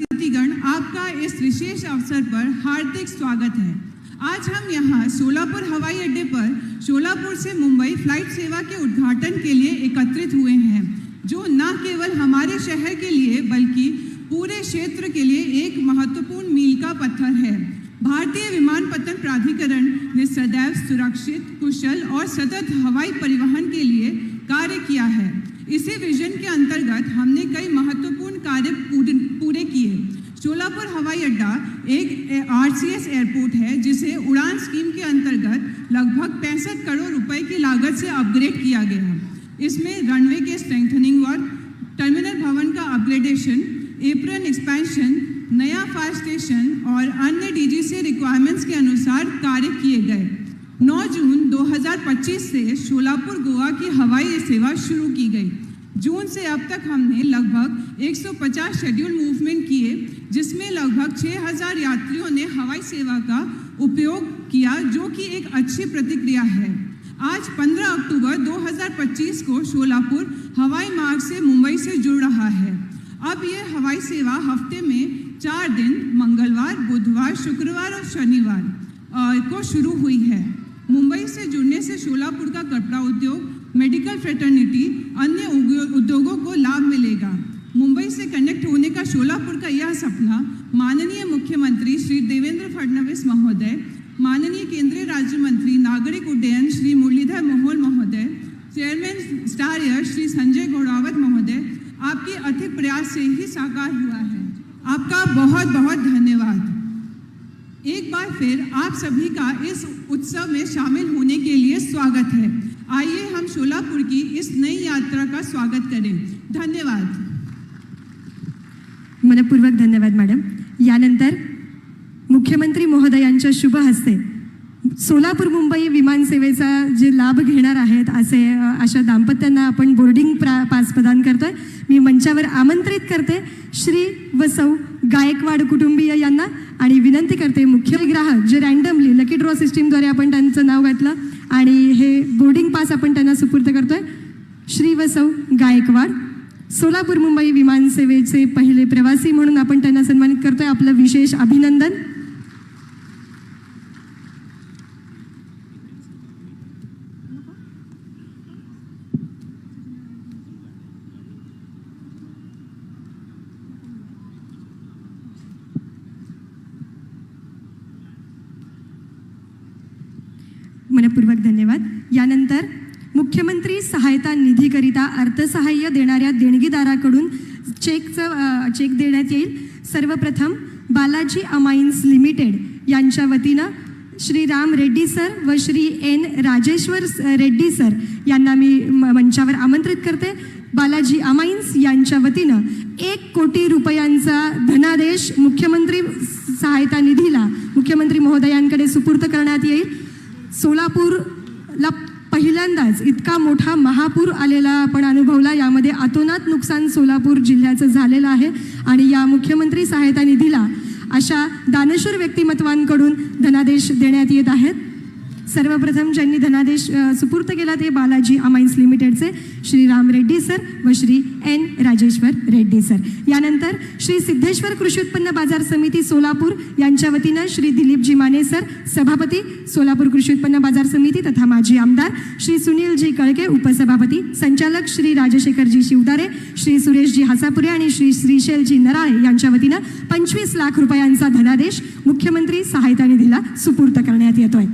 अतिथिगण आपका इस विशेष अवसर पर हार्दिक स्वागत है। आज हम यहाँ सोलापुर हवाई अड्डे पर, सोलापुर से मुंबई फ़्लाइट सेवा के उद्घाटन के लिए एकत्रित हुए हैं, जो न केवल हमारे शहर के लिए, बल्कि पूरे क्षेत्र के लिए एक महत्वपूर्ण मील का पत्थर है। भारतीय विमान विमानपत्तन प्राधिकरण ने सदैव सुरक्षित, कुशल और सतत हवाई परिवहन के लिए कार्य किया है। इसी विजन के अंतर्गत हमने कई महत्वपूर्ण कार्य पूरे- किए। सोलापुर हवाई अड्डा, एक आरसीएस एयरपोर्ट है, जिसे उड़ान स्कीम के अंतर्गत लगभग पैंसठ करोड़ रुपए की लागत से अपग्रेड किया गया है। इसमें रनवे के स्ट्रेंथनिंग वर्क टर्मिनल भवन का अपग्रेडेशन एप्रन एक्सपेंशन नया फायर स्टेशन और अन्य डीजीसी रिक्वायरमेंट्स के अनुसार कार्य किए गए। 9 जून 2025 से सोलापुर गोवा की हवाई सेवा शुरू की गई। जून से अब तक हमने लगभग 150 शेड्यूल मूवमेंट किए, जिसमें लगभग 6000 यात्रियों ने हवाई सेवा का उपयोग किया, जो कि एक अच्छी प्रतिक्रिया है। आज 15 अक्टूबर 2025 को सोलापुर हवाई मार्ग से मुंबई से जुड़ रहा है। अब ये हवाई सेवा हफ़्ते में चार दिन, मंगलवार, बुधवार, शुक्रवार और शनिवार को शुरू हुई है। मुंबई से जुड़ने से सोलापुर का कपड़ा उद्योग मेडिकल फ्रेटर्निटी अन्य उद्योगों को लाभ मिलेगा। मुंबई से कनेक्ट होने का शोलापुर का यह सपना माननीय मुख्यमंत्री श्री देवेंद्र फडणवीस महोदय, माननीय केंद्रीय राज्य मंत्री नागरिक उड्डयन श्री मुरलीधर मोहोल महोदय chairman Star Air Shri Sanjay Gaudawat महोदय, आपके अधिक प्रयास से ही साकार हुआ है। आपका बहुत बहुत धन्यवाद। एक बार फिर आप सभी का इस उत्सव में शामिल होने के लिए स्वागत है। आइए हम शोलापुर की इस नई यात्रा का स्वागत करें। धन्यवाद। मनपूर्वक धन्यवाद मॅडम यानंतर मुख्यमंत्री महोदयांच्या शुभ हस्ते सोलापूर मुंबई विमानसेवेचा जे लाभ घेणार आहेत असे अशा दाम्पत्यांना आपण बोर्डिंग प्रा पास प्रदान करतोय. मी मंचावर आमंत्रित करते. श्री व सौ गायकवाड कुटुंबीय यांना आणि विनंती करते मुख्य ग्राहक जे रँडमली लकी ड्रॉ सिस्टीमद्वारे आपण त्यांचं नाव घातलं आणि हे बोर्डिंग पास आपण त्यांना सुपूर्द करतोय. श्री व गायकवाड सोलापूर मुंबई विमानसेवेचे पहिले प्रवासी म्हणून आपण त्यांना सन्मानित करतोय. आपलं विशेष अभिनंदन. मनपूर्वक धन्यवाद. यानंतर मुख्यमंत्री सहायता निधीकरिता अर्थसहाय्य देणाऱ्या देणगीदाराकडून चेकचं चेक देण्यात येईल. सर्वप्रथम बालाजी अमाइन्स लिमिटेड यांच्या वतीनं श्री राम रेड्डी सर व श्री एन राजेश्वर रेड्डी सर यांना मी म- मंचावर आमंत्रित करते. बालाजी अमाइन्स यांच्या वतीनं एक कोटी रुपयांचा धनादेश मुख्यमंत्री सहायता निधीला मुख्यमंत्री महोदयांकडे सुपूर्द करण्यात येईल. सोलापूरला पहिल्यांदाच इतका मोठा महापूर आलेला आपण अनुभवला. यामध्ये अतोनात नुकसान सोलापूर जिल्ह्याचं झालेलं आहे आणि या मुख्यमंत्री सहायता निधीला अशा दानशूर व्यक्तिमत्वांकडून धनादेश देण्यात येत आहेत. सर्वप्रथम ज्यांनी धनादेश सुपूर्त केला ते बालाजी अमाइन्स लिमिटेडचे श्री राम रेड्डी सर व श्री एन राजेश्वर रेड्डी सर. यानंतर श्री सिद्धेश्वर कृषी उत्पन्न बाजार समिती सोलापूर यांच्या वतीनं श्री दिलीपजी माने सर सभापती सोलापूर कृषी उत्पन्न बाजार समिती तथा माजी आमदार श्री सुनीलजी कळके उपसभापती संचालक श्री राजशेखरजी शिवदारे श्री सुरेशजी हासापुरे आणि श्री श्रीशैलजी नराळे यांच्या वतीनं पंचवीस लाख रुपयांचा धनादेश मुख्यमंत्री सहायता निधीला सुपूर्त करण्यात येतोय.